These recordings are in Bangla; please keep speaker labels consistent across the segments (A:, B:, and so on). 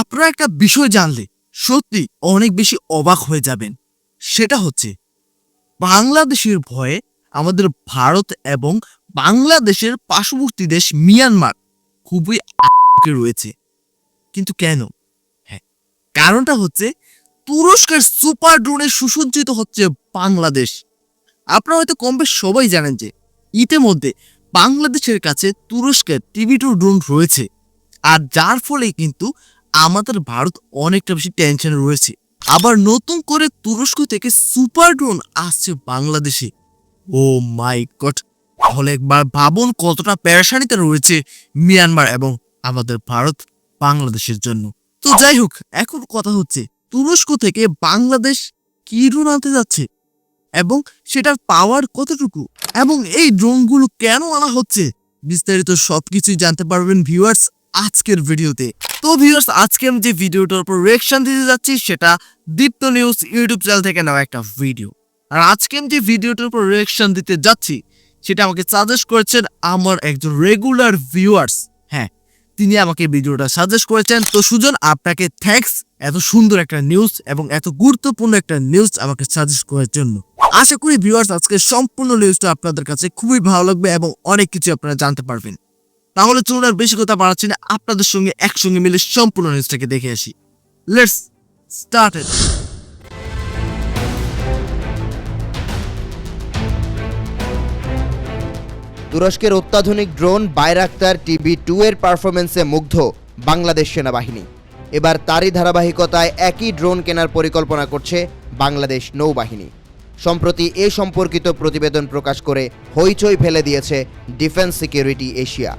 A: আপনারা একটা বিষয় জানলে সত্যি অনেক বেশি অবাক হয়ে যাবেন। সেটা হচ্ছে, বাংলাদেশের ভয়ে আমাদের ভারত এবং বাংলাদেশের পার্শ্ববর্তী দেশ মিয়ানমার খুবই আতঙ্কে রয়েছে। কিন্তু কেন? হ্যাঁ কারণটা হচ্ছে তুরস্কের সুপার ড্রোনে সুসজ্জিত হচ্ছে বাংলাদেশ। আপনারা হয়তো কম বেশ সবাই জানেন যে ইতিমধ্যে বাংলাদেশের কাছে তুরস্কের টিভি টু ড্রোন রয়েছে। আর যার ফলে কিন্তু আমাদের ভারত অনেকটা বেশি টেনশনে রয়েছে। আবার নতুন করে তুরস্ক থেকে সুপার ড্রোন আসছে বাংলাদেশে। ও মাই গড তাহলে একবার ভাবুন কতটা প্যারাসানিতে রয়েছে মিয়ানমার এবং আমাদের ভারত বাংলাদেশের জন্য। তো যাই হোক, এখন কথা হচ্ছে তুরস্ক থেকে বাংলাদেশ কি ড্রোন আনতে যাচ্ছে এবং সেটার পাওয়ার কতটুকু এবং এই ড্রোনগুলো কেন আনা হচ্ছে বিস্তারিত সবকিছুই জানতে পারবেন ভিউয়ার্স আজকের ভিডিওতে তো ভিউয়ার্স আজকে আমি যে ভিডিওটার উপর রিয়েকশন দিতে যাচ্ছি, সেটা দীপ্ত নিউজ ইউটিউব চ্যানেল থেকে নেওয়া একটা ভিডিও আর আজকে আমি যে ভিডিওটার উপর রিয়েকশন দিতে যাচ্ছি, সেটা আমাকে সাজেস্ট করেছেন আমার একজন রেগুলার ভিউয়ার্স হ্যাঁ তিনি আমাকে ভিডিওটা সাজেস্ট করেছেন। তো সুজন, আপনাকে থ্যাঙ্কস এত সুন্দর একটা নিউজ এবং এত গুরুত্বপূর্ণ একটা নিউজ আমাকে সাজেস্ট করার জন্য। আশা করি ভিউয়ার্স আজকে সম্পূর্ণ নিউজটা আপনাদের কাছে খুবই ভালো লাগবে এবং অনেক কিছু আপনারা জানতে পারবেন। তাহলে চলুন আর বেশি কথা বাড়াচ্ছি না, আপনাদের সঙ্গে একসঙ্গে মিলে সম্পূর্ণ নিউজটাকে দেখে আসি। লেটস স্টার্ট
B: তুরস্কের অত্যাধুনিক ড্রোন বাইরাক্তার টিভি টু এর পারফরমেন্সে মুগ্ধ বাংলাদেশ সেনাবাহিনী। এবার তারই ধারাবাহিকতায় একই ড্রোন কেনার পরিকল্পনা করছে বাংলাদেশ নৌবাহিনী। সম্প্রতি এ সম্পর্কিত প্রতিবেদন প্রকাশ করে হইচই ফেলে দিয়েছে ডিফেন্স সিকিউরিটি এশিয়া।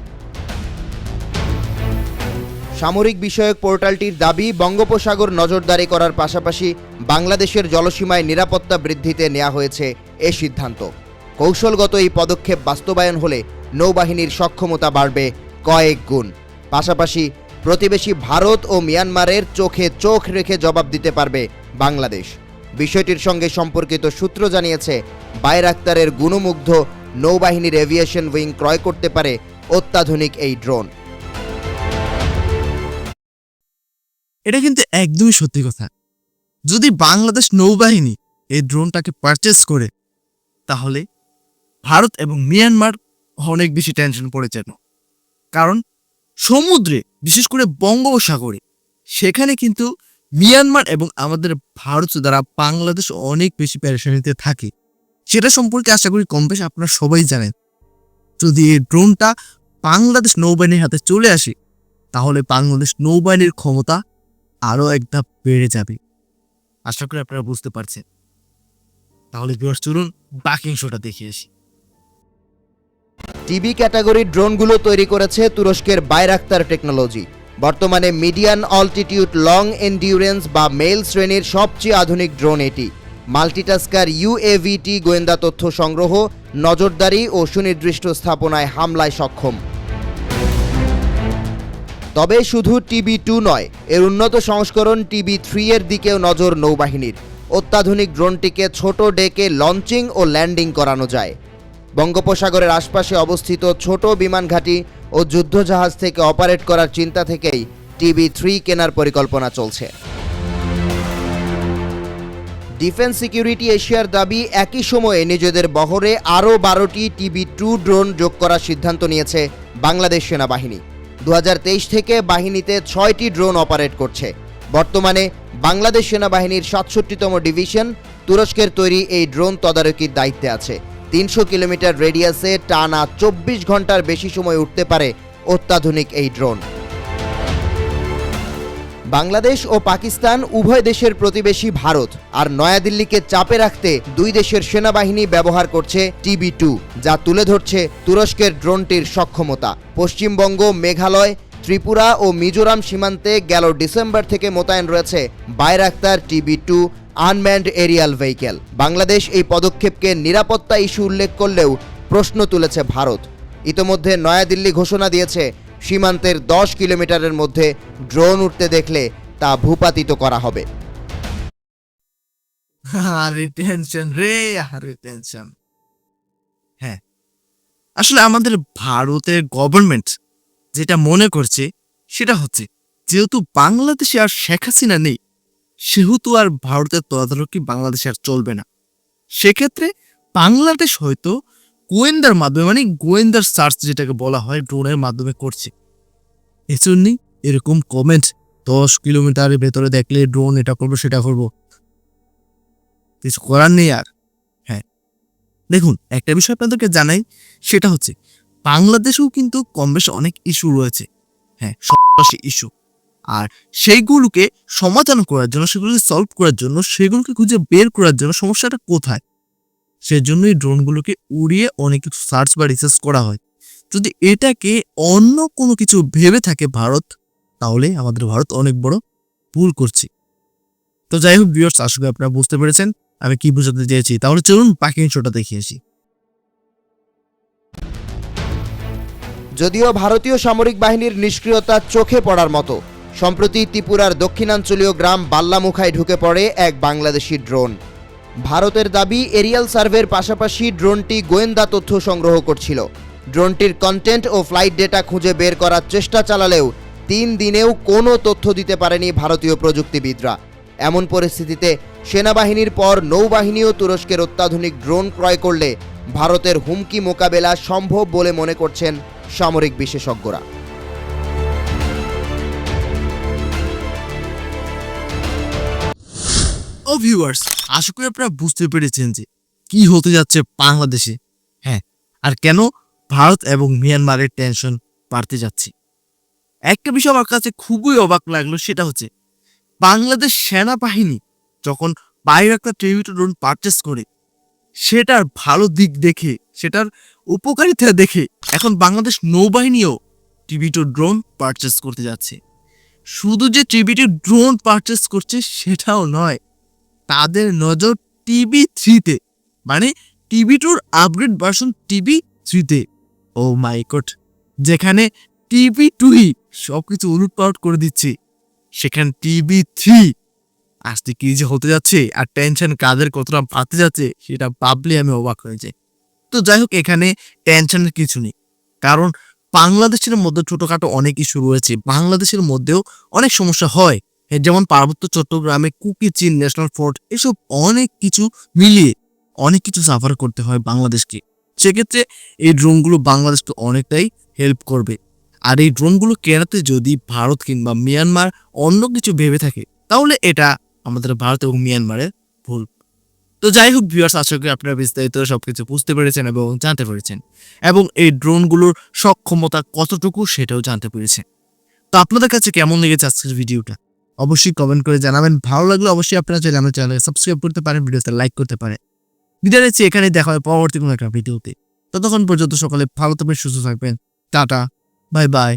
B: সামরিক বিষয়ক পোর্টালটির দাবি, বঙ্গোপসাগর নজরদারি করার পাশাপাশি বাংলাদেশের জলসীমায় নিরাপত্তা বৃদ্ধিতে নেওয়া হয়েছে এ সিদ্ধান্ত। কৌশলগত এই পদক্ষেপ বাস্তবায়ন হলে নৌবাহিনীর সক্ষমতা বাড়বে কয়েক গুণ। পাশাপাশি প্রতিবেশী ভারত ও মিয়ানমারের চোখে চোখ রেখে জবাব দিতে পারবে বাংলাদেশ। বিষয়টির সঙ্গে সম্পর্কিত সূত্র জানিয়েছে বাইরাক্তারের গুণমুগ্ধ নৌবাহিনীর এভিয়েশন উইং ক্রয় করতে পারে অত্যাধুনিক এই ড্রোন।
A: এটা কিন্তু একদমই সত্যি কথা। যদি বাংলাদেশ নৌবাহিনী এই ড্রোনটাকে পারচেস করে, তাহলে ভারত এবং মিয়ানমার অনেক বেশি টেনশন পড়ে যেত কারণ সমুদ্রে, বিশেষ করে বঙ্গোপসাগরে, সেখানে কিন্তু মিয়ানমার এবং আমাদের ভারত দ্বারা বাংলাদেশ অনেক বেশি প্যারেশানিতে থাকে। সেটা সম্পর্কে আশা করি কম বেশ আপনারা সবাই জানেন। যদি এই ড্রোনটা বাংলাদেশ নৌবাহিনীর হাতে চলে আসে, তাহলে বাংলাদেশ নৌবাহিনীর ক্ষমতা আরও এক ধাপ বেড়ে যাবে। আশা করি আপনারা বুঝতে পারছেন। তাহলে বিয়ার্স চলুন বাকি অংশটা দেখে আসি।
B: টিভি ক্যাটাগরির ড্রোনগুলো তৈরি করেছে তুরস্কের বাইরাক্তার টেকনোলজি। বর্তমানে মিডিয়ান অল্টিটিউড লং এন্ডিউরেন্স বা মেল শ্রেণির সবচেয়ে আধুনিক ড্রোন এটি। মাল্টিটাস্কার ইউএভিটি গোয়েন্দা তথ্য সংগ্রহ, নজরদারি ও সুনির্দিষ্ট স্থাপনায় হামলায় সক্ষম। তবে শুধু টিবি টু নয়, এর উন্নত সংস্করণ টিবি থ্রি এর দিকেও নজর নৌবাহিনীর। অত্যাধুনিক ড্রোনটিকে ছোট ডেকে লঞ্চিং ও ল্যান্ডিং করানো যায়। বঙ্গোপসাগরের আশপাশে অবস্থিত ছোট বিমান ঘাঁটি ও যুদ্ধজাহাজ থেকে অপারেট করার চিন্তা থেকেই টিবি থ্রি কেনার পরিকল্পনা চলছে। ডিফেন্স সিকিউরিটি এশিয়ার দাবি একই সময়ে নিজেদের বহরে আরও বারোটি টিবি টু ড্রোন যোগ করার সিদ্ধান্ত নিয়েছে বাংলাদেশ সেনাবাহিনী। দু হাজার তেইশ থেকে বাহিনীতে ছয়টি ড্রোন অপারেট করছে। বর্তমানে বাংলাদেশ সেনাবাহিনীর সাতষট্টিতম ডিভিশন তুরস্কের তৈরি এই ড্রোন তদারকির দায়িত্বে আছে। তিনশো কিলোমিটার রেডিয়াসে টানা চব্বিশ ঘণ্টার বেশি সময় উঠতে পারে অত্যাধুনিক এই ড্রোন। বাংলাদেশ ও পাকিস্তান উভয় দেশের প্রতিবেশী ভারত আর নয়াদিল্লিকে চাপে রাখতে দুই দেশের সেনাবাহিনী ব্যবহার করছে টিবি টু, যা তুলে ধরছে তুরস্কের ড্রোনটির সক্ষমতা। পশ্চিমবঙ্গ, মেঘালয়, ত্রিপুরা ও মিজোরাম সীমান্তে গেল ডিসেম্বর থেকে মোতায়েন রয়েছে Bayraktar TB two unmanned aerial vehicle. Bangladesh এই পদক্ষেপকে নিরাপত্তা ইস্যু উল্লেখ করলেও প্রশ্ন তুলেছে ভারত। ইতোমধ্যে নয়াদিল্লি ঘোষণা দিয়েছে সীমান্তের দশ কিলোমিটারের মধ্যে ড্রোন উঠতে দেখলে তা ভূপাতিত করা হবে।
A: টেনশন রে হ্যাঁ আসলে আমাদের ভারতের গভর্নমেন্ট যেটা মনে করছে সেটা হচ্ছে, যেহেতু বাংলাদেশে আর শেখ হাসিনা নেই, সেহেতু আর ভারতের তদারকি বাংলাদেশে আর চলবে না। সেক্ষেত্রে বাংলাদেশ হয়তো গোয়েন্দার মাধ্যমে মানে গোয়েন্দার সার্চ যেটাকে বলা হয় ড্রোনের মাধ্যমে করছে। এজন্যই এরকম কমেন্ট দশ কিলোমিটারের ভেতরে দেখলে ড্রোন এটা করব, সেটা করব। কিছু করার নেই আর। হ্যাঁ। দেখুন, একটা বিষয় আপনাদেরকে জানাই, সেটা হচ্ছে বাংলাদেশেও কিন্তু কম বেশ অনেক ইস্যু রয়েছে। হ্যাঁ সন্ত্রাসী ইস্যু আর সেইগুলোকে সমাধান করার জন্য, সেগুলোকে সলভ করার জন্য, সেগুলোকে খুঁজে বের করার জন্য সমস্যাটা কোথায়? সেজন্যই ড্রোনগুলোকে উড়িয়ে অনেক কিছু সার্চ বা রিসার্চ করা হয়। যদি এটাকে অন্য কোনো কিছু ভেবে থাকে ভারত, তাহলে আমাদের ভারত অনেক বড় ভুল করছে। তো যাই হোক ভিউয়ার্স আসলে আপনারা বুঝতে পেরেছেন। আমি কি বোঝাতে চেয়েছি? তাহলে চলুন পাখি শোটা দেখিয়েছি
B: যদিও ভারতীয় সামরিক বাহিনীর নিষ্ক্রিয়তা চোখে পড়ার মতো, সম্প্রতি ত্রিপুরার দক্ষিণাঞ্চলীয় গ্রাম বাল্লামুখায় ঢুকে পড়ে এক বাংলাদেশি ড্রোন। ভারতের দাবি, এরিয়াল সার্ভের পাশাপাশি ড্রোনটি গোয়েন্দা তথ্য সংগ্রহ করছিল। ড্রোনটির কন্টেন্ট ও ফ্লাইট ডেটা খুঁজে বের করার চেষ্টা চালালেও তিন দিনেও কোনো তথ্য দিতে পারেনি ভারতীয় প্রযুক্তিবিদরা। এমন পরিস্থিতিতে সেনাবাহিনীর পর নৌবাহিনীও তুরস্কের অত্যাধুনিক ড্রোন ক্রয় করলে ভারতের হুমকি মোকাবেলা সম্ভব বলে মনে করছেন সামরিক বিশেষজ্ঞরা।
A: ও ভিউয়ার্স আশা করি আপনারা বুঝতে পেরেছেন যে কি হতে যাচ্ছে বাংলাদেশে। হ্যাঁ আর কেন ভারত এবং মিয়ানমারের টেনশন বাড়তে যাচ্ছে? একটা বিষয় আমার কাছে খুবই অবাক লাগল, সেটা হচ্ছে বাংলাদেশ সেনাবাহিনী যখন বাইরে একটা টেরিবিটো ড্রোন পারচেস করে, সেটার ভালো দিক দেখে, সেটার উপকারিতা দেখে এখন বাংলাদেশ নৌবাহিনীও টিভিটো ড্রোন পারচেস করতে যাচ্ছে। শুধু যে টিভিটি ড্রোন পারচেস করছে, সেটাও নয় তাদের নজর টিভি থ্রিতে মানে টিভি টুর আপগ্রেড ভার্সন টিভি থ্রিতে ও মাই গড যেখানে টিভি টুই সব কিছু উলট পালট করে দিচ্ছে। সেখানে টিভি থ্রি আসতে কি যে হতে যাচ্ছে আর টেনশন কাদের কতটা বাড়তে যাচ্ছে সেটা ভাবলে আমি অবাক হয়ে যাই। তো যাই হোক, এখানে টেনশনের কিছু নেই। কারণ বাংলাদেশের মধ্যে ছোটোখাটো অনেক ইস্যু রয়েছে। বাংলাদেশের মধ্যেও অনেক সমস্যা হয়। যেমন পার্বত্য চট্টগ্রামে কুকি চীন ন্যাশনাল ফোর্ট, এসব অনেক কিছু মিলিয়ে অনেক কিছু সাফার করতে হয় বাংলাদেশকে। সেক্ষেত্রে এই ড্রোনগুলো বাংলাদেশকে অনেকটাই হেল্প করবে। আর এই ড্রোনগুলো কেনাতে যদি ভারত কিংবা মিয়ানমার অন্য কিছু ভেবে থাকে, তাহলে এটা আমাদের ভারত এবং মিয়ানমারের ভুল। তো যাই হোক ভিউয়ার্স আশা করি আপনারা বিস্তারিত সবকিছু বুঝতে পেরেছেন এবং জানতে পেরেছেন। এবং এই ড্রোনগুলোর সক্ষমতা কতটুকু সেটাও জানতে পেরেছেন। তো আপনাদের কাছে কেমন লেগেছে আজকের ভিডিওটা অবশ্যই কমেন্ট করে জানাবেন। ভালো লাগলে অবশ্যই আপনারা চাইলে আমার চ্যানেলকে সাবস্ক্রাইব করতে পারেন, ভিডিওতে লাইক করতে পারেন। বিদায় নিচ্ছি, এখানে দেখা হয় পরবর্তী কোনো একটা ভিডিওতে ততক্ষণ পর্যন্ত সকালে ভালো থাকবেন, সুস্থ থাকবেন। Tata bye bye